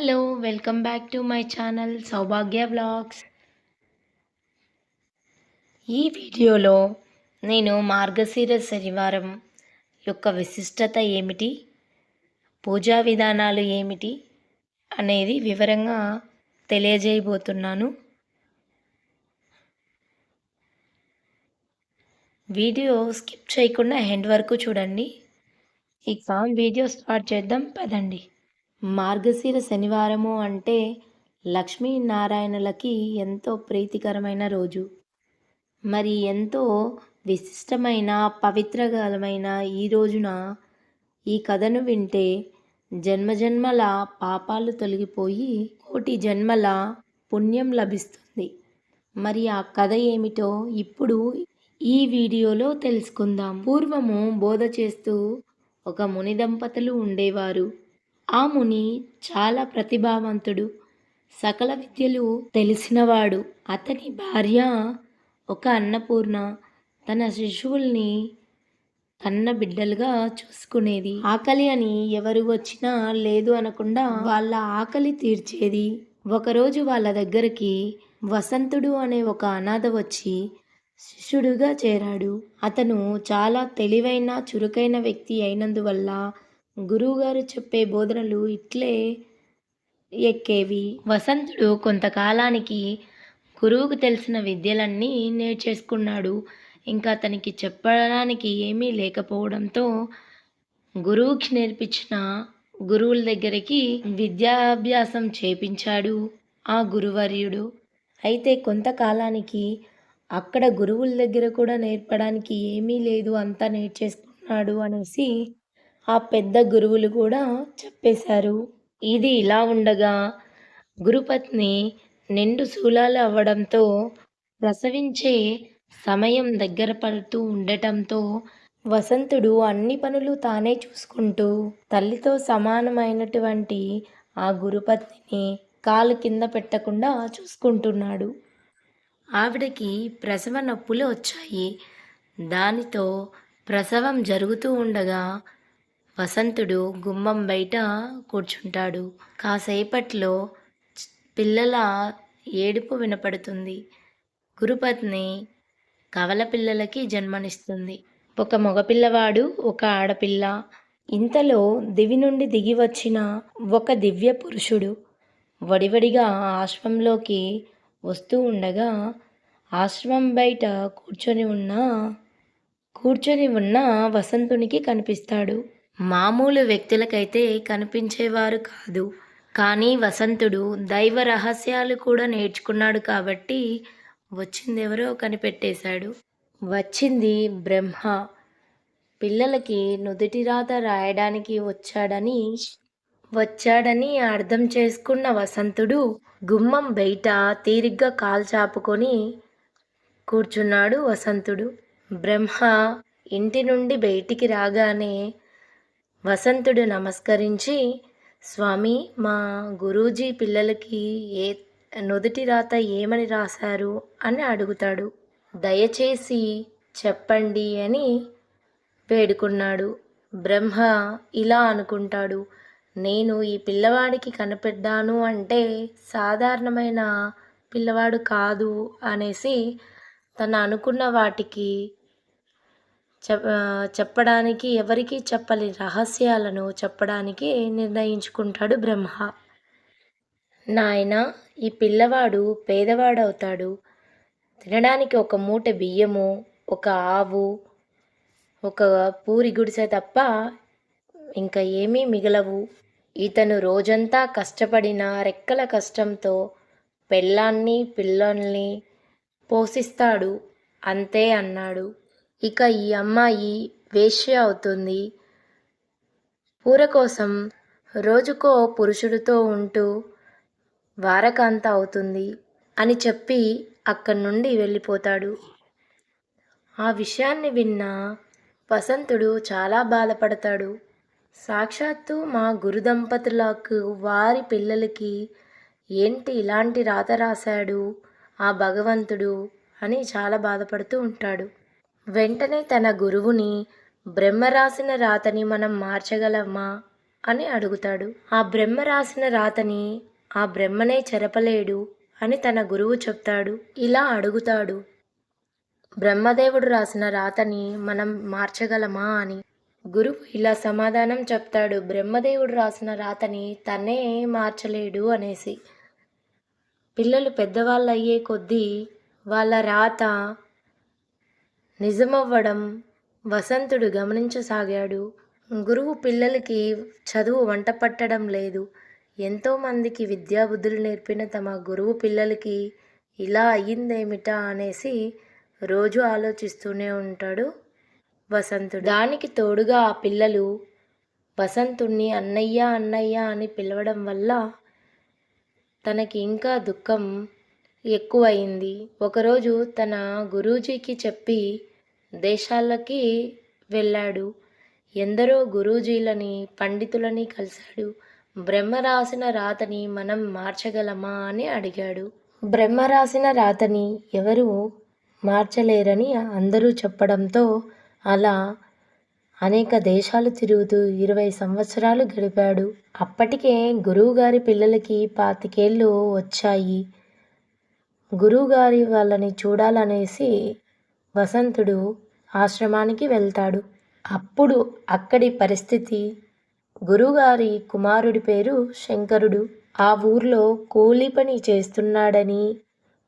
Hello welcome back to my channel Saubhagya blogs ఈ వీడియోలో నేను మార్గశీర శనివారం యొక్క విశిష్టత ఏమిటి? పూజా విధానాలు ఏమిటి? అనేది వివరంగా తెలియజేయబోతున్నాను. వీడియో స్కిప్ చేయకుండా ఎండ్ వరకు చూడండి. ఇక వీడియో స్టార్ట్ చేద్దాం పదండి. మార్గశిర శనివారము అంటే లక్ష్మీనారాయణులకి ఎంతో ప్రీతికరమైన రోజు. మరి ఎంతో విశిష్టమైన పవిత్రకరమైన ఈ రోజున ఈ కథను వింటే జన్మజన్మల పాపాలు తొలగిపోయి కోటి జన్మల పుణ్యం లభిస్తుంది. మరి ఆ కథ ఏమిటో ఇప్పుడు ఈ వీడియోలో తెలుసుకుందాం. పూర్వము బోధ చేస్తూ ఒక ముని దంపతులు ఉండేవారు. ఆ ముని చాలా ప్రతిభావంతుడు. సకల విద్యలు తెలిసినవాడు. అతని భార్య ఒక అన్నపూర్ణ. తన శిశువుల్ని కన్న బిడ్డలుగా చూసుకునేది. ఆకలి అని ఎవరు వచ్చినా లేదు అనకుండా వాళ్ళ ఆకలి తీర్చేది. ఒకరోజు వాళ్ళ దగ్గరికి వసంతుడు అనే ఒక అనాథ వచ్చి శిష్యుడుగా చేరాడు. అతను చాలా తెలివైన చురుకైన వ్యక్తి అయినందువల్ల గురువుగారు చెప్పే బోధనలు ఇట్లే ఎక్కేవి. వసంతుడు కొంతకాలానికి గురువుకు తెలిసిన విద్యలన్నీ నేర్చేసుకున్నాడు. ఇంకా అతనికి చెప్పడానికి ఏమీ లేకపోవడంతో గురువుకి నేర్పించిన గురువుల దగ్గరికి విద్యాభ్యాసం చేపించాడు ఆ గురువర్యుడు. అయితే కొంతకాలానికి అక్కడ గురువుల దగ్గర కూడా నేర్పడానికి ఏమీ లేదు అంతా నేర్చేసుకున్నాడు అనేసి ఆ పెద్ద గురువులు కూడా చెప్పేశారు. ఇది ఇలా ఉండగా గురుపత్ని నిండు శూలాలు అవ్వడంతో ప్రసవించే సమయం దగ్గర పడుతూ ఉండటంతో వసంతుడు అన్ని పనులు తానే చూసుకుంటూ తల్లితో సమానమైనటువంటి ఆ గురుపత్నిని కాలు కింద పెట్టకుండా చూసుకుంటున్నాడు. ఆవిడకి ప్రసవ నొప్పులు వచ్చాయి. దానితో ప్రసవం జరుగుతూ ఉండగా వసంతుడు గుమ్మం బయట కూర్చుంటాడు. కాసేపట్లో పిల్లల ఏడుపు వినపడుతుంది. గురుపత్ని కవల పిల్లలకి జన్మనిస్తుంది. ఒక మగపిల్లవాడు ఒక ఆడపిల్ల. ఇంతలో దివి నుండి దిగి వచ్చిన ఒక దివ్య పురుషుడు వడివడిగా ఆశ్రమంలోకి వస్తూ ఉండగా ఆశ్రమం బయట కూర్చొని ఉన్న కూర్చొని ఉన్న వసంతునికి కనిపిస్తాడు. మామూలు వ్యక్తులకైతే కనిపించేవారు కాదు. కానీ వసంతుడు దైవ రహస్యాలు కూడా నేర్చుకున్నాడు కాబట్టి వచ్చింది ఎవరో కనిపెట్టేశాడు. వచ్చింది బ్రహ్మ. పిల్లలకి నుదుటి రాత రాయడానికి వచ్చాడని వచ్చాడని అర్థం చేసుకున్న వసంతుడు గుమ్మం బయట తీరిగ్గా కాలు చాపుకొని కూర్చున్నాడు వసంతుడు. బ్రహ్మ ఇంటి నుండి బయటికి రాగానే వసంతుడు నమస్కరించి స్వామి మా గురూజీ పిల్లలకి ఏ నుదుటి రాత ఏమని రాశారు? అని అడుగుతాడు. దయచేసి చెప్పండి అని వేడుకున్నాడు బ్రహ్మ ఇలా అనుకుంటాడు నేను ఈ పిల్లవాడికి కనిపెట్టాను అంటే సాధారణమైన పిల్లవాడు కాదు అనేసి తను అనుకున్న వాటికి చెప్పడానికి ఎవరికి చెప్పని రహస్యాలను చెప్పడానికి నిర్ణయించుకుంటాడు బ్రహ్మ. నాయన ఈ పిల్లవాడు పేదవాడవుతాడు. తినడానికి ఒక మూట బియ్యము ఒక ఆవు ఒక పూరి గుడిసె తప్ప ఇంకా ఏమీ మిగలవు. ఇతను రోజంతా కష్టపడిన రెక్కల కష్టంతో పెళ్ళాన్ని పిల్లల్ని పోషిస్తాడు. అంతే అన్నాడు. ఇక ఈ అమ్మాయి వేశ్య అవుతుంది. పూర కోసం రోజుకో పురుషుడితో ఉంటూ వారకాంత అవుతుంది అని చెప్పి అక్కడి నుండి వెళ్ళిపోతాడు. ఆ విషయాన్ని విన్న వసంతుడు చాలా బాధపడతాడు. సాక్షాత్తు మా గురు దంపతులకు వారి పిల్లలకి ఏంటి ఇలాంటి రాత రాశాడు ఆ భగవంతుడు అని చాలా బాధపడుతూ ఉంటాడు. వెంటనే తన గురువుని బ్రహ్మ రాసిన రాతని మనం మార్చగలమా? అని అడుగుతాడు. ఆ బ్రహ్మ రాసిన రాతని ఆ బ్రహ్మనే చెరపలేడు అని తన గురువు చెప్తాడు. ఇలా అడుగుతాడు. బ్రహ్మదేవుడు రాసిన రాతని మనం మార్చగలమా? అని. గురువు ఇలా సమాధానం చెప్తాడు. బ్రహ్మదేవుడు రాసిన రాతని తనే మార్చలేడు అనేసి. పిల్లలు పెద్దవాళ్ళు అయ్యే కొద్దీ వాళ్ళ రాత నిజమవ్వడం వసంతుడు గమనించసాగాడు. గురువు పిల్లలకి చదువు వంట పట్టడం లేదు. ఎంతోమందికి విద్యాబుద్ధులు నేర్పిన తమ గురువు పిల్లలకి ఇలా అయ్యిందేమిటా అనేసి రోజు ఆలోచిస్తూనే ఉంటాడు వసంతుడు. దానికి తోడుగా ఆ పిల్లలు వసంతుణ్ణి అన్నయ్య అన్నయ్య అని పిలవడం వల్ల తనకి ఇంకా దుఃఖం ఎక్కువయింది ఒకరోజు తన గురూజీకి చెప్పి దేశాలకి వెళ్ళాడు. ఎందరో గురూజీలని పండితులని కలిశాడు. బ్రహ్మ రాసిన రాతని మనం మార్చగలమా అని అడిగాడు. బ్రహ్మ రాసిన రాతని ఎవరు మార్చలేరని అందరూ చెప్పడంతో అలా అనేక దేశాలు తిరుగుతూ ఇరవై సంవత్సరాలు గడిపాడు. అప్పటికే గురువుగారి పిల్లలకి పాతికేళ్ళు వచ్చాయి. గురువుగారి వాళ్ళని చూడాలనేసి వసంతుడు ఆశ్రమానికి వెళ్తాడు. అప్పుడు అక్కడి పరిస్థితి. గురుగారి కుమారుడి పేరు శంకరుడు. ఆ ఊర్లో కూలి పని చేస్తున్నాడని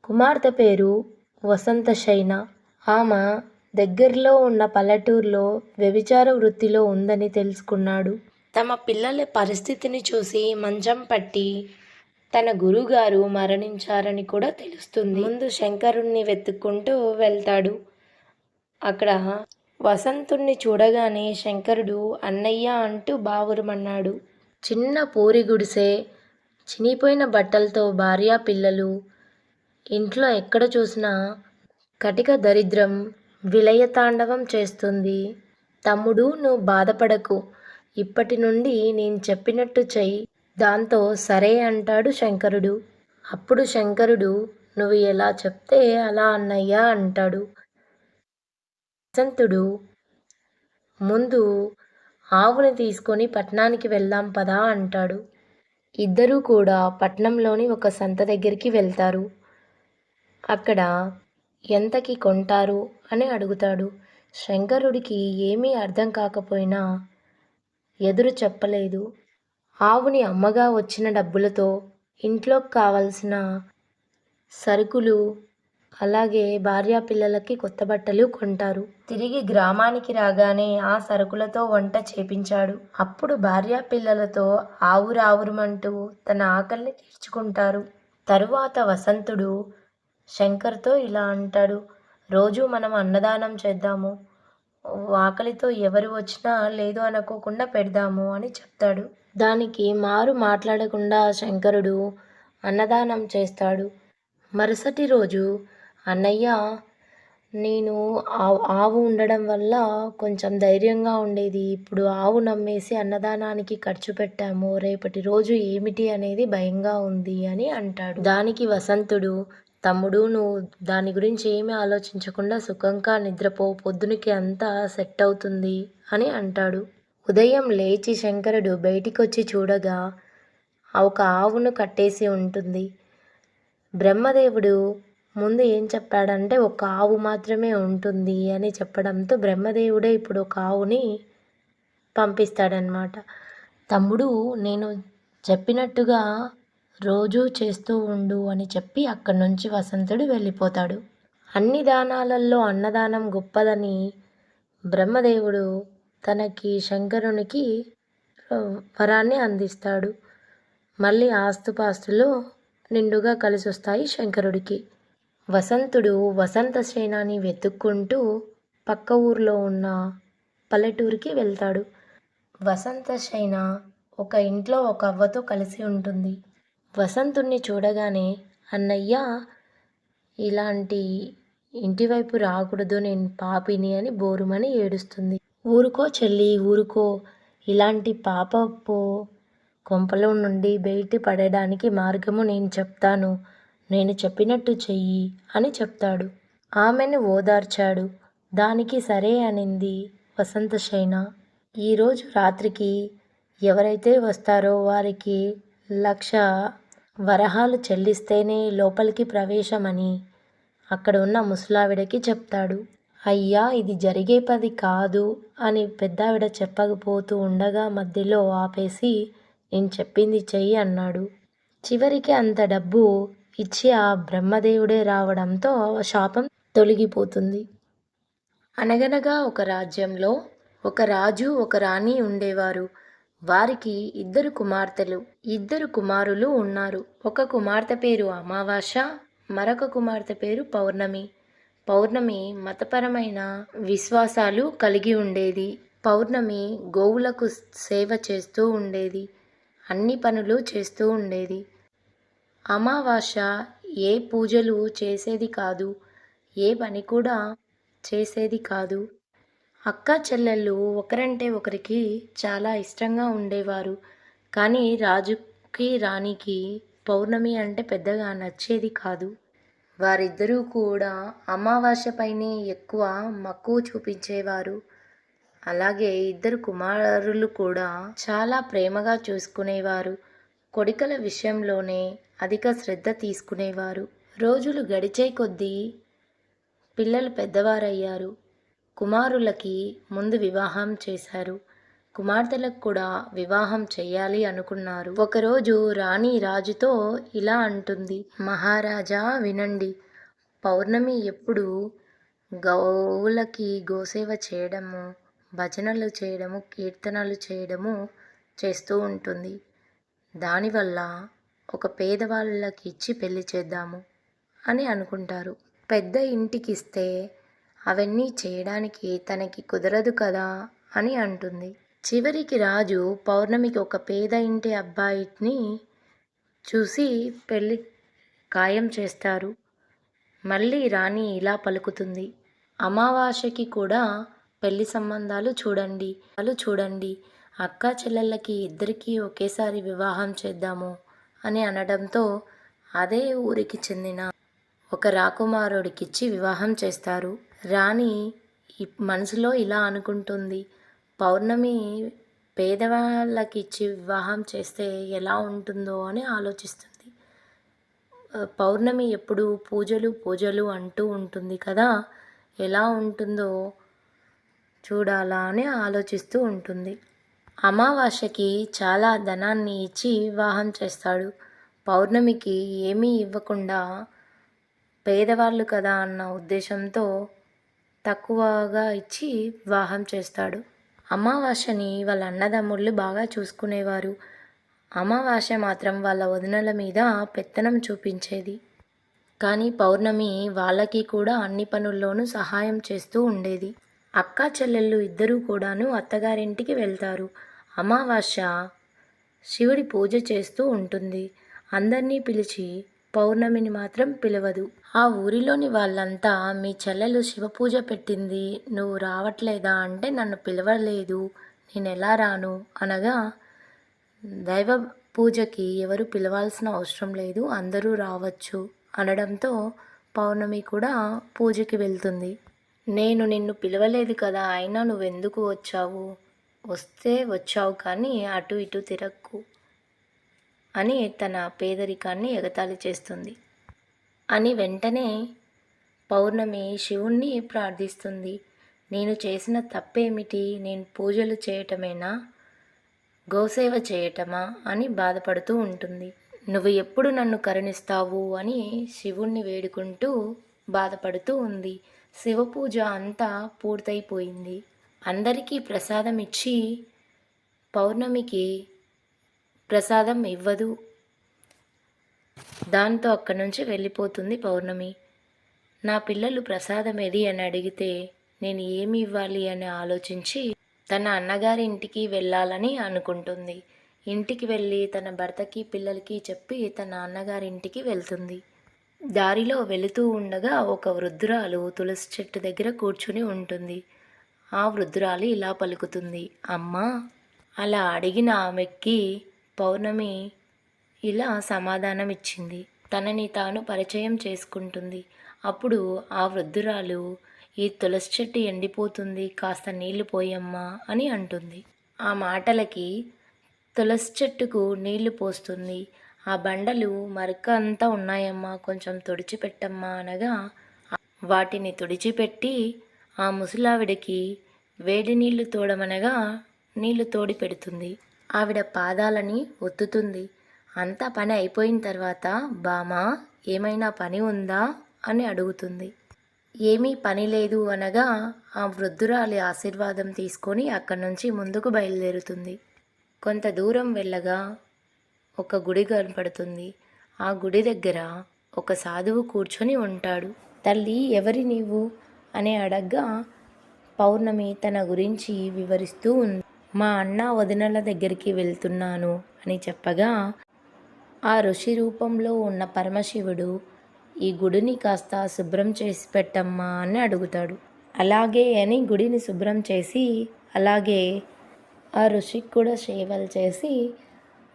కుమార్తె పేరు వసంత శైన. ఆమె దగ్గరలో ఉన్న పల్లెటూరులో వ్యభిచార వృత్తిలో ఉందని తెలుసుకున్నాడు. తమ పిల్లల పరిస్థితిని చూసి మంచం పట్టి తన గురుగారు మరణించారని కూడా తెలుస్తుంది. ముందు శంకరుణ్ణి వెతుక్కుంటూ వెళ్తాడు. అక్కడ వసంతుణ్ణి చూడగానే శంకరుడు అన్నయ్య అంటూ బావురమన్నాడు. చిన్న పూరి గుడిసె చినిపోయిన బట్టలతో భార్య పిల్లలు ఇంట్లో ఎక్కడ చూసినా కటిక దరిద్రం విలయతాండవం చేస్తుంది. తమ్ముడు నువ్వు బాధపడకు. ఇప్పటి నుండి నేను చెప్పినట్టు చెయ్యి. దాంతో సరే అంటాడు శంకరుడు. అప్పుడు శంకరుడు నువ్వు ఎలా చెప్తే అలా అన్నయ్య అంటాడు. వసంతుడు ముందు ఆవుని తీసుకొని పట్నానికి వెళ్దాం పదా అంటాడు. ఇద్దరూ కూడా పట్నంలోని ఒక సంత దగ్గరికి వెళ్తారు. అక్కడ ఎంతకి కొంటారు? అని అడుగుతాడు. శంకరుడికి ఏమీ అర్థం కాకపోయినా ఎదురు చెప్పలేదు. ఆవుని అమ్మగా వచ్చిన డబ్బులతో ఇంట్లోకి కావలసిన సరుకులు అలాగే భార్యా పిల్లలకి కొత్త బట్టలు కొంటారు. తిరిగి గ్రామానికి రాగానే ఆ సరుకులతో వంట చేపించాడు. అప్పుడు భార్యా పిల్లలతో ఆవురావురమంటూ తన ఆకలిని తీర్చుకుంటారు. తరువాత వసంతుడు శంకర్తో ఇలా అంటాడు రోజు మనం అన్నదానం చేద్దాము. ఆకలితో ఎవరు వచ్చినా లేదు అనుకోకుండా పెడదాము అని చెప్తాడు. దానికి మారు మాట్లాడకుండా శంకరుడు అన్నదానం చేస్తాడు. మరుసటి రోజు అన్నయ్య నేను ఆవు ఆవు ఉండడం వల్ల కొంచెం ధైర్యంగా ఉండేది. ఇప్పుడు ఆవు నమ్మేసి అన్నదానానికి ఖర్చు పెట్టాము. రేపటి రోజు ఏమిటి అనేది భయంగా ఉంది అని అంటాడు. దానికి వసంతుడు తమ్ముడు నువ్వు దాని గురించి ఏమీ ఆలోచించకుండా సుఖంగా నిద్రపో. పొద్దునకి అంతా సెట్ అవుతుంది అని అంటాడు. ఉదయం లేచి శంకరుడు బయటికొచ్చి చూడగా ఒక ఆవును కట్టేసి ఉంటుంది. బ్రహ్మదేవుడు ముందు ఏం చెప్పాడంటే ఒక ఆవు మాత్రమే ఉంటుంది అని చెప్పడంతో బ్రహ్మదేవుడే ఇప్పుడు ఒక ఆవుని పంపిస్తాడనమాట తమ్ముడు నేను చెప్పినట్టుగా రోజూ చేస్తూ ఉండు అని చెప్పి అక్కడి నుంచి వసంతుడు వెళ్ళిపోతాడు. అన్ని దానాలలో అన్నదానం గొప్పదని బ్రహ్మదేవుడు తనకి శంకరునికి వరాన్ని అందిస్తాడు. మళ్ళీ ఆస్తుపాస్తులు నిండుగా కలిసి వస్తాయి శంకరుడికి. వసంతుడు వసంత సేనాని వెతుక్కుంటూ పక్క ఊర్లో ఉన్న పల్లెటూరికి వెళ్తాడు. వసంత సేన ఒక ఇంట్లో ఒక అవ్వతో కలిసి ఉంటుంది. వసంతుణ్ణి చూడగానే అన్నయ్య ఇలాంటి ఇంటివైపు రాకూడదు నేను పాపిని అని బోరుమని ఏడుస్తుంది. ఊరుకో చెల్లి ఊరుకో. ఇలాంటి పాపపు కొంపలో నుండి బయట పడడానికి మార్గము నేను చెప్తాను. నేను చెప్పినట్టు చెయ్యి అని చెప్తాడు. ఆమెను ఓదార్చాడు. దానికి సరే అనింది వసంతశైన ఈరోజు రాత్రికి ఎవరైతే వస్తారో వారికి లక్ష వరహాలు చెల్లిస్తేనే లోపలికి ప్రవేశమని అక్కడ ఉన్న ముసలావిడకి చెప్తాడు. అయ్యా ఇది జరిగే పది కాదు అని పెద్దావిడ చెప్పకపోతూ ఉండగా మధ్యలో ఆపేసి నేను చెప్పింది చెయ్యి అన్నాడు. చివరికి అంత డబ్బు ఇచ్చి ఆ బ్రహ్మదేవుడే రావడంతో ఆ శాపం తొలగిపోతుంది. అనగనగా ఒక రాజ్యంలో ఒక రాజు ఒక రాణి ఉండేవారు. వారికి ఇద్దరు కుమార్తెలు ఇద్దరు కుమారులు ఉన్నారు. ఒక కుమార్తె పేరు అమావాస మరొక కుమార్తె పేరు పౌర్ణమి. పౌర్ణమి మతపరమైన విశ్వాసాలు కలిగి ఉండేది. పౌర్ణమి గోవులకు సేవ చేస్తూ ఉండేది. అన్ని పనులు చేస్తూ ఉండేది. అమావాస్య ఏ పూజలు చేసేది కాదు ఏ పని కూడా చేసేది కాదు. అక్క చెల్లెళ్ళు ఒకరంటే ఒకరికి చాలా ఇష్టంగా ఉండేవారు. కానీ రాజుకి రాణికి పౌర్ణమి అంటే పెద్దగా నచ్చేది కాదు. వారిద్దరూ కూడా అమావాస్య పైనే ఎక్కువ మక్కువ చూపించేవారు. అలాగే ఇద్దరు కుమారులు కూడా చాలా ప్రేమగా చూసుకునేవారు. కొడుకల విషయంలోనే అధిక శ్రద్ధ తీసుకునేవారు. రోజులు గడిచే కొద్దీ పిల్లలు పెద్దవారయ్యారు. కుమారులకి ముందు వివాహం చేశారు. కుమార్తెలకు కూడా వివాహం చేయాలి అనుకున్నారు. ఒకరోజు రాణి రాజుతో ఇలా అంటుంది. మహారాజా వినండి. పౌర్ణమి ఎప్పుడు గోవులకి గోసేవ చేయడము భజనలు చేయడము కీర్తనలు చేయడము చేస్తూ ఉంటుంది. దానివల్ల ఒక పేదవాళ్ళకి ఇచ్చి పెళ్ళి చేద్దాము అని అనుకుంటారు. పెద్ద ఇంటికి ఇస్తే అవన్నీ చేయడానికి తనకి కుదరదు కదా అని అంటుంది. చివరికి రాజు పౌర్ణమికి ఒక పేద ఇంటి అబ్బాయిని చూసి పెళ్ళి ఖాయం చేస్తారు. మళ్ళీ రాణి ఇలా పలుకుతుంది. అమావాస్యకి కూడా పెళ్ళి సంబంధాలు చూడండి వాళ్ళు చూడండి అక్క చెల్లెళ్ళకి ఇద్దరికీ ఒకేసారి వివాహం చేద్దాము అని అనడంతో అదే ఊరికి చెందిన ఒక రాకుమారుడికిచ్చి వివాహం చేస్తారు. రాణి మనసులో ఇలా అనుకుంటుంది పౌర్ణమి పేదవాళ్ళకి ఇచ్చి వివాహం చేస్తే ఎలా ఉంటుందో అని ఆలోచిస్తుంది. పౌర్ణమి ఎప్పుడు పూజలు పూజలు అంటూ ఉంటుంది కదా ఎలా ఉంటుందో చూడాలా అని ఆలోచిస్తూ ఉంటుంది. అమావాస్యకి చాలా ధనాన్ని ఇచ్చి వివాహం చేస్తాడు. పౌర్ణమికి ఏమీ ఇవ్వకుండా పేదవాళ్ళు కదా అన్న ఉద్దేశంతో తక్కువగా ఇచ్చి వివాహం చేస్తాడు. అమావాస్యని వాళ్ళ అన్నదమ్ముళ్ళు బాగా చూసుకునేవారు. అమావాస్య మాత్రం వాళ్ళ వదినల మీద పెత్తనం చూపించేది. కానీ పౌర్ణమి వాళ్ళకి కూడా అన్ని పనుల్లోనూ సహాయం చేస్తూ ఉండేది. అక్క చెల్లెళ్ళు ఇద్దరూ కూడాను అత్తగారింటికి వెళ్తారు. అమావాస్య శివుడి పూజ చేస్తూ ఉంటుంది. అందరినీ పిలిచి పౌర్ణమిని మాత్రం పిలవదు. ఆ ఊరిలోని వాళ్ళంతా మీ చెల్లెలు శివపూజ పెట్టింది నువ్వు రావట్లేదా అంటే నన్ను పిలవలేదు నేను ఎలా రాను? అనగా దైవ పూజకి ఎవరు పిలవాల్సిన అవసరం లేదు అందరూ రావచ్చు అనడంతో పౌర్ణమి కూడా పూజకి వెళ్తుంది. నేను నిన్ను పిలవలేదు కదా అయినా నువ్వెందుకు వచ్చావు? వస్తే వచ్చావు కానీ అటు ఇటు తిరక్కు అని తన పేదరికాన్ని ఎగతాళి చేస్తుంది. అని వెంటనే పౌర్ణమి శివుణ్ణి ప్రార్థిస్తుంది. నేను చేసిన తప్పేమిటి? నేను పూజలు చేయటమేనా? గోసేవ చేయటమా? అని బాధపడుతూ ఉంటుంది. నువ్వు ఎప్పుడు నన్ను కరుణిస్తావు? అని శివుణ్ణి వేడుకుంటూ బాధపడుతూ ఉంది. శివపూజ అంతా పూర్తయిపోయింది. అందరికీ ప్రసాదం ఇచ్చి పౌర్ణమికి ప్రసాదం ఇవ్వదు. దాంతో అక్కడి నుంచి వెళ్ళిపోతుంది పౌర్ణమి. నా పిల్లలు ప్రసాదం ఏది అని అడిగితే నేను ఏమి ఇవ్వాలి అని ఆలోచించి తన అన్నగారి ఇంటికి వెళ్ళాలని అనుకుంటుంది. ఇంటికి వెళ్ళి తన భర్తకి పిల్లలకి చెప్పి తన అన్నగారి ఇంటికి వెళ్తుంది. దారిలో వెళుతూ ఉండగా ఒక వృద్ధురాలు తులసి చెట్టు దగ్గర కూర్చుని ఉంటుంది. ఆ వృద్ధురాలు ఇలా పలుకుతుంది అమ్మా! అలా అడిగిన ఆమెకి పౌర్ణమి ఇలా సమాధానం ఇచ్చింది. తనని తాను పరిచయం చేసుకుంటుంది. అప్పుడు ఆ వృద్ధురాలు ఈ తులసి చెట్టు ఎండిపోతుంది కాస్త నీళ్ళు పోయమ్మా అని అంటుంది. ఆ మాటలకి తులసి చెట్టుకు నీళ్ళు పోస్తుంది. ఆ బండలు మరక అంతా ఉన్నాయమ్మా కొంచెం తుడిచిపెట్టమ్మా అనగా వాటిని తుడిచిపెట్టి ఆ ముసలావిడకి వేడి నీళ్ళు తోడమనగా నీళ్ళు తోడి పెడుతుంది. ఆవిడ పాదాలని ఒత్తుతుంది. అంతా పని అయిపోయిన తర్వాత బామా ఏమైనా పని ఉందా? అని అడుగుతుంది. ఏమీ పని లేదు అనగా ఆ వృద్ధురాలి ఆశీర్వాదం తీసుకొని అక్కడి నుంచి ముందుకు బయలుదేరుతుంది. కొంత దూరం వెళ్ళగా ఒక గుడి కనపడుతుంది. ఆ గుడి దగ్గర ఒక సాధువు కూర్చొని ఉంటాడు. తల్లి ఎవరి నీవు? అని అడగ్గా పౌర్ణమి తన గురించి వివరిస్తూ ఉంది. మా అన్న వదినల దగ్గరికి వెళ్తున్నాను అని చెప్పగా ఆ ఋషి రూపంలో ఉన్న పరమశివుడు ఈ గుడిని కాస్త శుభ్రం చేసి పెట్టమ్మా అని అడుగుతాడు. అలాగే అని గుడిని శుభ్రం చేసి అలాగే ఆ ఋషికి కూడా సేవలు చేసి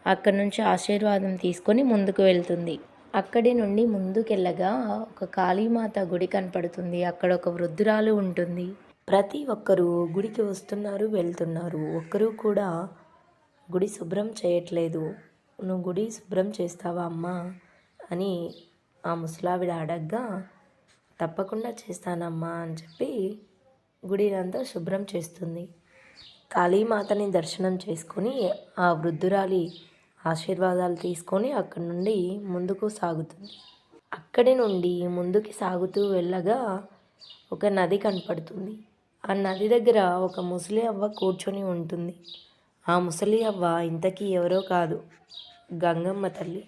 అక్కడి నుంచి ఆశీర్వాదం తీసుకొని ముందుకు వెళ్తుంది. అక్కడి నుండి ముందుకెళ్ళగా ఒక కాళీమాత గుడి కనపడుతుంది. అక్కడ ఒక వృద్ధురాలు ఉంటుంది. ప్రతి ఒక్కరూ గుడికి వస్తున్నారు వెళ్తున్నారు. ఒక్కరూ కూడా గుడి శుభ్రం చేయట్లేదు. నువ్వు గుడి శుభ్రం చేస్తావా అమ్మా అని ఆ ముసలావిడ అడగ్గా తప్పకుండా చేస్తానమ్మా అని చెప్పి గుడినంతా శుభ్రం చేస్తుంది. కాళీమాతని దర్శనం చేసుకొని ఆ వృద్ధురాలి ఆశీర్వాదాలు తీసుకొని అక్కడి నుండి ముందుకు సాగుతుంది. అక్కడి నుండి ముందుకి సాగుతూ వెళ్ళగా ఒక నది కనపడుతుంది. ఆ నది దగ్గర ఒక ముసలి అవ్వ కూర్చొని ఉంటుంది. ఆ ముసలి అవ్వ ఇంతకీ ఎవరో కాదు గంగమ్మ తల్లి.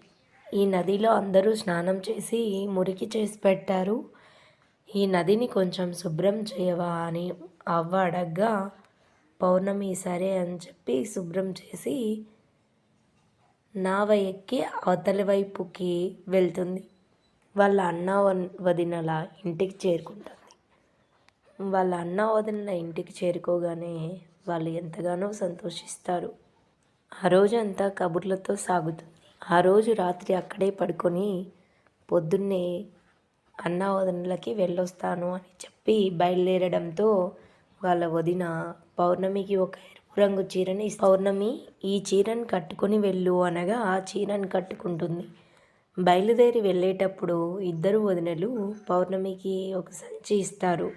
ఈ నదిలో అందరూ స్నానం చేసి మురికి చేసి పెట్టారు. ఈ నదిని కొంచెం శుభ్రం చేయవా అని అవ్వ అడగ్గా పౌర్ణమి సరే అని చెప్పి శుభ్రం చేసి నావ ఎక్కి అవతలి వైపుకి వెళ్తుంది. వాళ్ళ అన్న వన్- వదినల ఇంటికి చేరుకుంటుంది. వాళ్ళ అన్న వదినల ఇంటికి చేరుకోగానే వాళ్ళు ఎంతగానో సంతోషిస్తారు. ఆ రోజంతా కబుర్లతో సాగుతుంది. ఆ రోజు రాత్రి అక్కడే పడుకొని పొద్దున్నే అన్న వదినలకి వెళ్ళొస్తాను అని చెప్పి బయలుదేరడంతో వాళ్ళ వదిన పౌర్ణమికి ఒక రంగు చీరని పౌర్ణమి ఈ చీరను కట్టుకొని వెళ్ళు అనగా ఆ చీరను కట్టుకుంటుంది. బయలుదేరి వెళ్ళేటప్పుడు ఇద్దరు వదినలు పౌర్ణమికి ఒక సంచి ఇస్తారు.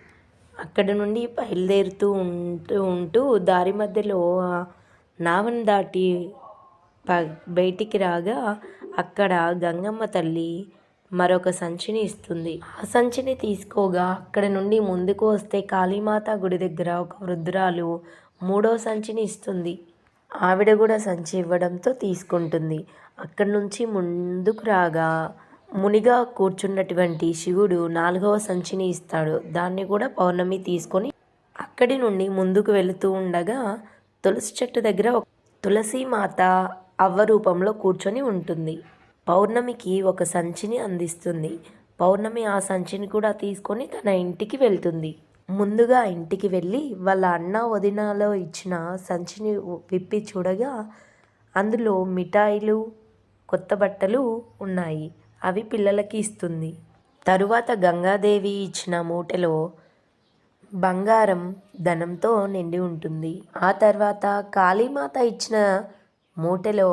అక్కడ నుండి బయలుదేరుతూ ఉంటూ ఉంటూ దారి మధ్యలో నావను దాటి ప- బయటికి రాగా అక్కడ గంగమ్మ తల్లి మరొక సంచిని ఇస్తుంది. ఆ సంచిని తీసుకోగా అక్కడ నుండి ముందుకు వస్తే కాళీమాత గుడి దగ్గర ఒక వృద్ధురాలు మూడో సంచిని ఇస్తుంది. ఆవిడ కూడా సంచి ఇవ్వడంతో తీసుకుంటుంది. అక్కడి నుంచి ముందుకు రాగా మునిగా కూర్చున్నటువంటి శివుడు నాలుగవ సంచిని ఇస్తాడు. దాన్ని కూడా పౌర్ణమి తీసుకొని అక్కడి నుండి ముందుకు వెళుతూ ఉండగా తులసి చెట్టు దగ్గర ఒక తులసి మాత అవ్వ రూపంలో కూర్చొని ఉంటుంది. పౌర్ణమికి ఒక సంచిని అందిస్తుంది. పౌర్ణమి ఆ సంచిని కూడా తీసుకొని తన ఇంటికి వెళ్తుంది. ముందుగా ఇంటికి వెళ్ళి వాళ్ళ అన్న వదినలో ఇచ్చిన సంచిని విప్పి చూడగా అందులో మిఠాయిలు కొత్త బట్టలు ఉన్నాయి. అవి పిల్లలకి ఇస్తుంది. తరువాత గంగాదేవి ఇచ్చిన మూటలో బంగారం ధనంతో నిండి ఉంటుంది. ఆ తర్వాత కాళీమాత ఇచ్చిన మూటలో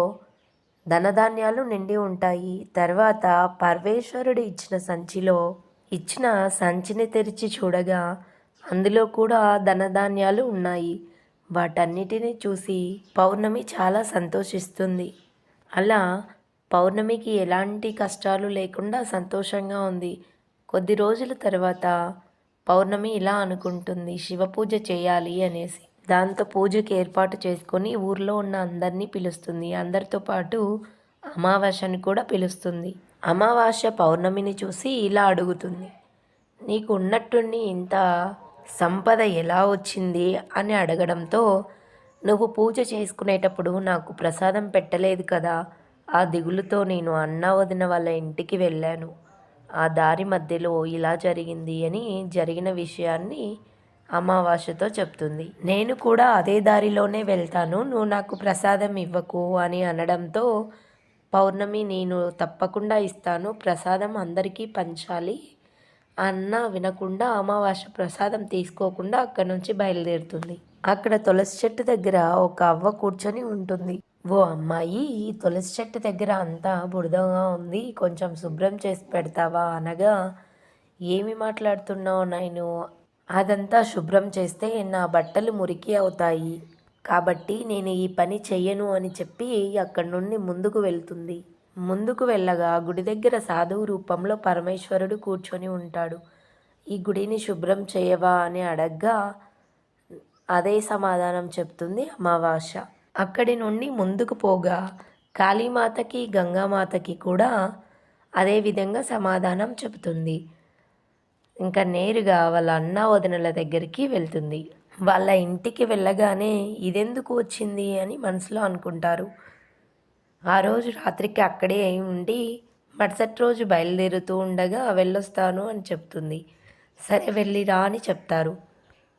ధనధాన్యాలు నిండి ఉంటాయి. తర్వాత పర్వేశ్వరుడు ఇచ్చిన సంచిలో ఇచ్చిన సంచిని తెరిచి చూడగా అందులో కూడా ధనధాన్యాలు ఉన్నాయి. వాటన్నిటిని చూసి పౌర్ణమి చాలా సంతోషిస్తుంది. అలా పౌర్ణమికి ఎలాంటి కష్టాలు లేకుండా సంతోషంగా ఉంది. కొద్ది రోజుల తర్వాత పౌర్ణమి ఇలా అనుకుంటుంది. శివ పూజ చేయాలి అనేసి. దాంతో పూజకి ఏర్పాటు చేసుకొని ఊర్లో ఉన్న అందరినీ పిలుస్తుంది. అందరితో పాటు అమావాస్యని కూడా పిలుస్తుంది. అమావాస్య పౌర్ణమిని చూసి ఇలా అడుగుతుంది. నీకు ఉన్నట్టుండి ఇంత సంపద ఎలా వచ్చింది అని అడగడంతో నువ్వు పూజ చేసుకునేటప్పుడు నాకు ప్రసాదం పెట్టలేదు కదా ఆ దిగులుతో నేను అన్న వదిన వాళ్ళ ఇంటికి వెళ్ళాను. ఆ దారి మధ్యలో ఇలా జరిగింది అని జరిగిన విషయాన్ని అమావాస్యతో చెప్తుంది. నేను కూడా అదే దారిలోనే వెళ్తాను నువ్వు నాకు ప్రసాదం ఇవ్వకు అని అనడంతో పౌర్ణమి నేను తప్పకుండా ఇస్తాను ప్రసాదం అందరికీ పంచాలి అన్న వినకుండా అమావాస్య ప్రసాదం తీసుకోకుండా అక్కడి నుంచి బయలుదేరుతుంది. అక్కడ తులసి చెట్టు దగ్గర ఒక అవ్వ కూర్చొని ఉంటుంది. ఓ అమ్మాయి ఈ తులసి చెట్టు దగ్గర అంతా బురదగా ఉంది. కొంచెం శుభ్రం చేసి పెడతావా అనగా ఏమి మాట్లాడుతున్నావు నేను? అదంతా శుభ్రం చేస్తే నా బట్టలు మురికి అవుతాయి. కాబట్టి నేను ఈ పని చెయ్యను అని చెప్పి అక్కడి నుండి ముందుకు వెళ్తుంది. ముందుకు వెళ్ళగా గుడి దగ్గర సాధువు రూపంలో పరమేశ్వరుడు కూర్చొని ఉంటాడు. ఈ గుడిని శుభ్రం చేయవా అని అడగ్గా అదే సమాధానం చెప్తుంది అమావాస్య. అక్కడి నుండి ముందుకు పోగా కాళీమాతకి గంగామాతకి కూడా అదే విధంగా సమాధానం చెబుతుంది. ఇంకా నేరుగా వాళ్ళ అన్న వదినల దగ్గరికి వెళ్తుంది. వాళ్ళ ఇంటికి వెళ్ళగానే ఇదెందుకు వచ్చింది అని మనసులో అనుకుంటారు. ఆ రోజు రాత్రికి అక్కడే ఉండి మరుసటి రోజు బయలుదేరుతూ ఉండగా వెళ్ళొస్తాను అని చెప్తుంది. సరే వెళ్ళిరా అని చెప్తారు.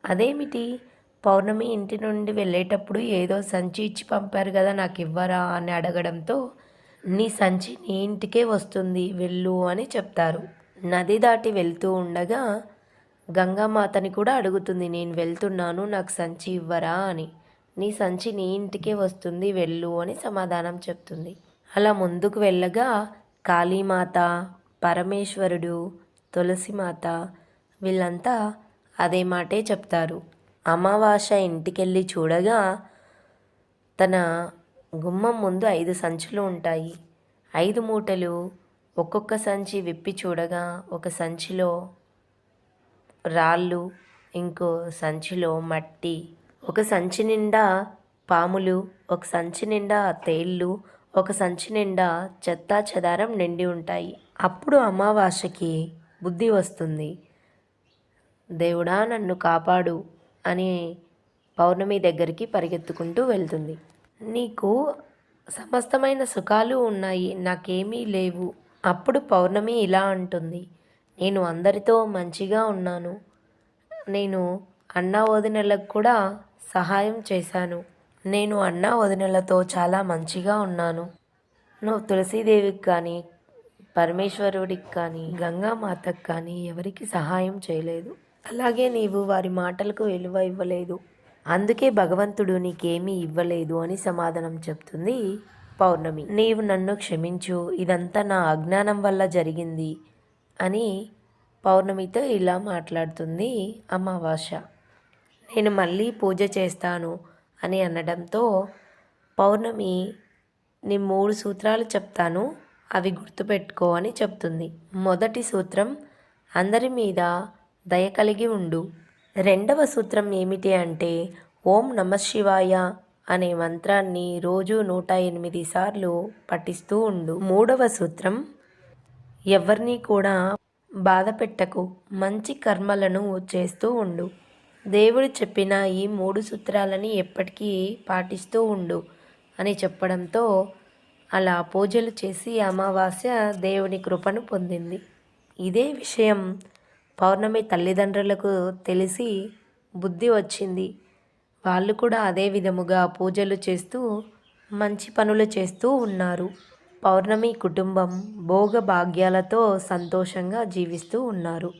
అదేమిటి? పౌర్ణమి ఇంటి నుండి వెళ్ళేటప్పుడు ఏదో సంచి ఇచ్చి పంపారు కదా నాకు ఇవ్వరా అని అడగడంతో నీ సంచి నీ ఇంటికే వస్తుంది వెళ్ళు అని చెప్తారు. నది దాటి వెళ్తూ ఉండగా గంగామాతని కూడా అడుగుతుంది నేను వెళ్తున్నాను నాకు సంచి ఇవ్వరా అని. నీ సంచి నీ ఇంటికే వస్తుంది వెళ్ళు అని సమాధానం చెప్తుంది. అలా ముందుకు వెళ్ళగా కాళీమాత పరమేశ్వరుడు తులసిమాత వీళ్ళంతా అదే మాటే చెప్తారు. అమావాస్య ఇంటికెళ్ళి చూడగా తన గుమ్మం ముందు ఐదు సంచులు ఉంటాయి. ఐదు మూటలు ఒక్కొక్క సంచి విప్పి చూడగా ఒక సంచిలో రాళ్ళు ఇంకో సంచిలో మట్టి ఒక సంచి నిండా పాములు ఒక సంచి నిండా తేళ్ళు ఒక సంచి నిండా చెత్తా చెదారం నిండి ఉంటాయి. అప్పుడు అమావాస్యకి బుద్ధి వస్తుంది. దేవుడా నన్ను కాపాడు అని పౌర్ణమి దగ్గరికి పరిగెత్తుకుంటూ వెళ్తుంది. నీకు సమస్తమైన సుఖాలు ఉన్నాయి నాకేమీ లేవు. అప్పుడు పౌర్ణమి ఇలా అంటుంది. నేను అందరితో మంచిగా ఉన్నాను. నేను అన్నా వదినలకు కూడా సహాయం చేశాను. నేను అన్నా వదినలతో చాలా మంచిగా ఉన్నాను. నువ్వు తులసీదేవికి కానీ పరమేశ్వరుడికి కానీ గంగామాతకు కానీ ఎవరికి సహాయం చేయలేదు. అలాగే నీవు వారి మాటలకు విలువ ఇవ్వలేదు. అందుకే భగవంతుడు నీకేమీ ఇవ్వలేదు అని సమాధానం చెప్తుంది పౌర్ణమి. నీవు నన్ను క్షమించు ఇదంతా నా అజ్ఞానం వల్ల జరిగింది అని పౌర్ణమితో ఇలా మాట్లాడుతుంది అమావాస్య. నేను మళ్ళీ పూజ చేస్తాను అని అనడంతో పౌర్ణమిని మూడు సూత్రాలు చెప్తాను అవి గుర్తుపెట్టుకో అని చెప్తుంది. మొదటి సూత్రం అందరి మీద దయ కలిగి ఉండు. రెండవ సూత్రం ఏమిటి అంటే ఓం నమ శివాయ అనే మంత్రాన్ని రోజు నూట ఎనిమిది సార్లు పఠిస్తూ ఉండు. మూడవ సూత్రం ఎవరిని కూడా బాధ పెట్టకు మంచి కర్మలను చేస్తూ ఉండు. దేవుడు చెప్పిన ఈ మూడు సూత్రాలని ఎప్పటికీ పాటిస్తూ ఉండు అని చెప్పడంతో అలా పూజలు చేసి అమావాస్య దేవుని కృపను పొందింది. ఇదే విషయం పౌర్ణమి తల్లిదండ్రులకు తెలిసి బుద్ధి వచ్చింది. వాళ్ళు కూడా అదే విధముగా పూజలు చేస్తూ మంచి పనులు చేస్తూ ఉన్నారు. పౌర్ణమి కుటుంబం భోగ భాగ్యాలతో సంతోషంగా జీవిస్తూ ఉన్నారు.